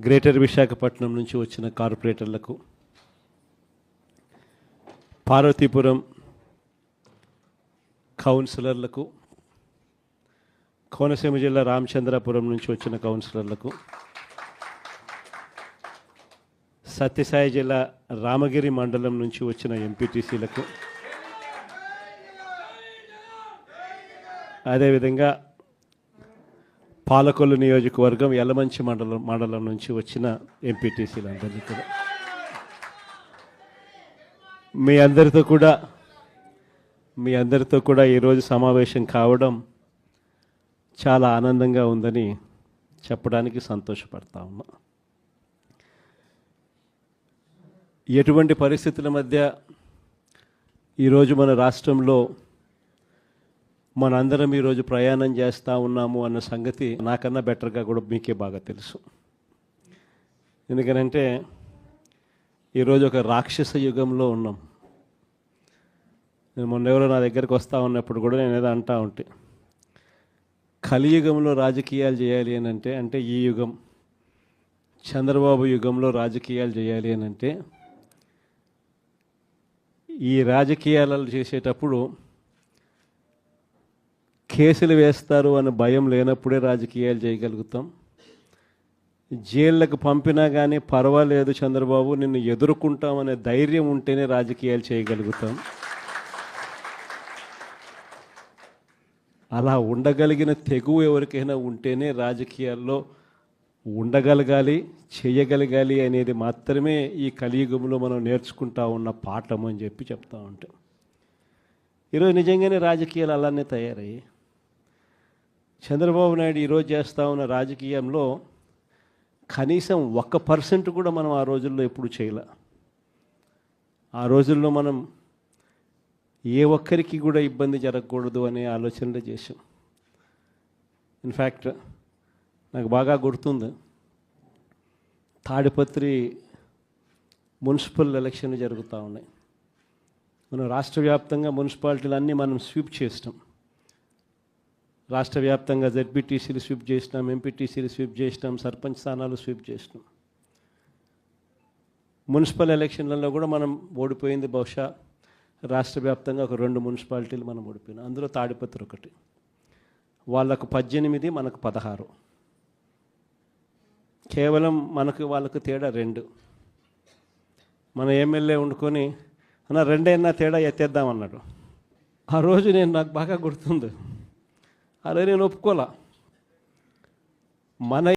Greater Visakhapatnam నుంచి వచ్చిన కార్పొరేటర్లకు పార్వతీపురం కౌన్సిలర్లకు కోనసీమ జిల్లా రామచంద్రాపురం నుంచి వచ్చిన కౌన్సిలర్లకు సత్యసాయి జిల్లా రామగిరి మండలం నుంచి వచ్చిన ఎంపీటీసీలకు అదేవిధంగా పాలకొల్లు నియోజకవర్గం ఎలమంచి మండలం మండలం నుంచి వచ్చిన ఎంపీటీసీలందరినీ కూడా. మీ అందరితో కూడా మీ అందరితో కూడా ఈరోజు సమావేశం కావడం చాలా ఆనందంగా ఉందని చెప్పడానికి సంతోషపడతా ఉన్నా. ఎటువంటి పరిస్థితుల మధ్య ఈరోజు మన రాష్ట్రంలో మనందరం ఈరోజు ప్రయాణం చేస్తూ ఉన్నాము అన్న సంగతి నాకన్నా బెటర్గా కూడా మీకే బాగా తెలుసు. ఎందుకనంటే ఈరోజు ఒక రాక్షస యుగంలో ఉన్నాం. నేను మొన్న ఎవరో నా దగ్గరికి వస్తూ ఉన్నప్పుడు కూడా నేను ఏదో అంటా ఉంటే కలియుగంలో రాజకీయాలు చేయాలి అని అంటే అంటే ఈ యుగం చంద్రబాబు యుగంలో రాజకీయాలు చేయాలి అని అంటే ఈ రాజకీయాలు చేసేటప్పుడు కేసులు వేస్తారు అనే భయం లేనప్పుడే రాజకీయాలు చేయగలుగుతాం. జైళ్ళకు పంపినా కానీ పర్వాలేదు చంద్రబాబు నిన్ను ఎదుర్కొంటామనే ధైర్యం ఉంటేనే రాజకీయాలు చేయగలుగుతాం. అలా ఉండగలిగిన తెగువ ఎవరికైనా ఉంటేనే రాజకీయాల్లో ఉండగలగాలి చేయగలగాలి అనేది మాత్రమే ఈ కలియుగంలో మనం నేర్చుకుంటా ఉన్న పాఠం అని చెప్పి చెప్తా ఉంటాం. ఈరోజు నిజంగానే రాజకీయాలు అలానే తయారయ్యాయి. చంద్రబాబు నాయుడు ఈరోజు చేస్తూ ఉన్న రాజకీయంలో కనీసం ఒక్క పర్సెంట్ కూడా మనం ఆ రోజుల్లో ఎప్పుడు చేయలే. ఆ రోజుల్లో మనం ఏ ఒక్కరికి కూడా ఇబ్బంది జరగకూడదు అనే ఆలోచనలు చేశాం. ఇన్ఫ్యాక్ట్ నాకు బాగా గుర్తుంది. తాడిపత్రి మున్సిపల్ ఎలక్షన్లు జరుగుతూ ఉన్నాయి. మనం రాష్ట్ర వ్యాప్తంగా మున్సిపాలిటీలన్నీ మనం స్వీప్ చేస్తాం. రాష్ట్ర వ్యాప్తంగా జెడ్పీటీసీలు స్వీప్ చేసినాం ఎంపీటీసీలు స్వీప్ చేసినాం సర్పంచ్ స్థానాలు స్వీప్ చేసినాం. మున్సిపల్ ఎలక్షన్లలో కూడా మనం ఓడిపోయింది బహుశా రాష్ట్ర వ్యాప్తంగా ఒక రెండు మున్సిపాలిటీలు మనం ఓడిపోయినాం. అందులో తాడిపత్రి ఒకటి. వాళ్ళకు పద్దెనిమిది మనకు పదహారు. కేవలం మనకు వాళ్ళకు తేడా రెండు. మన ఎమ్మెల్యే వండుకొని అన్న రెండైనా తేడా ఎత్తేద్దాం అన్నాడు. ఆ రోజు నేను నాకు బాగా గుర్తుంది. అలా నేను ఒప్పుకోలే మన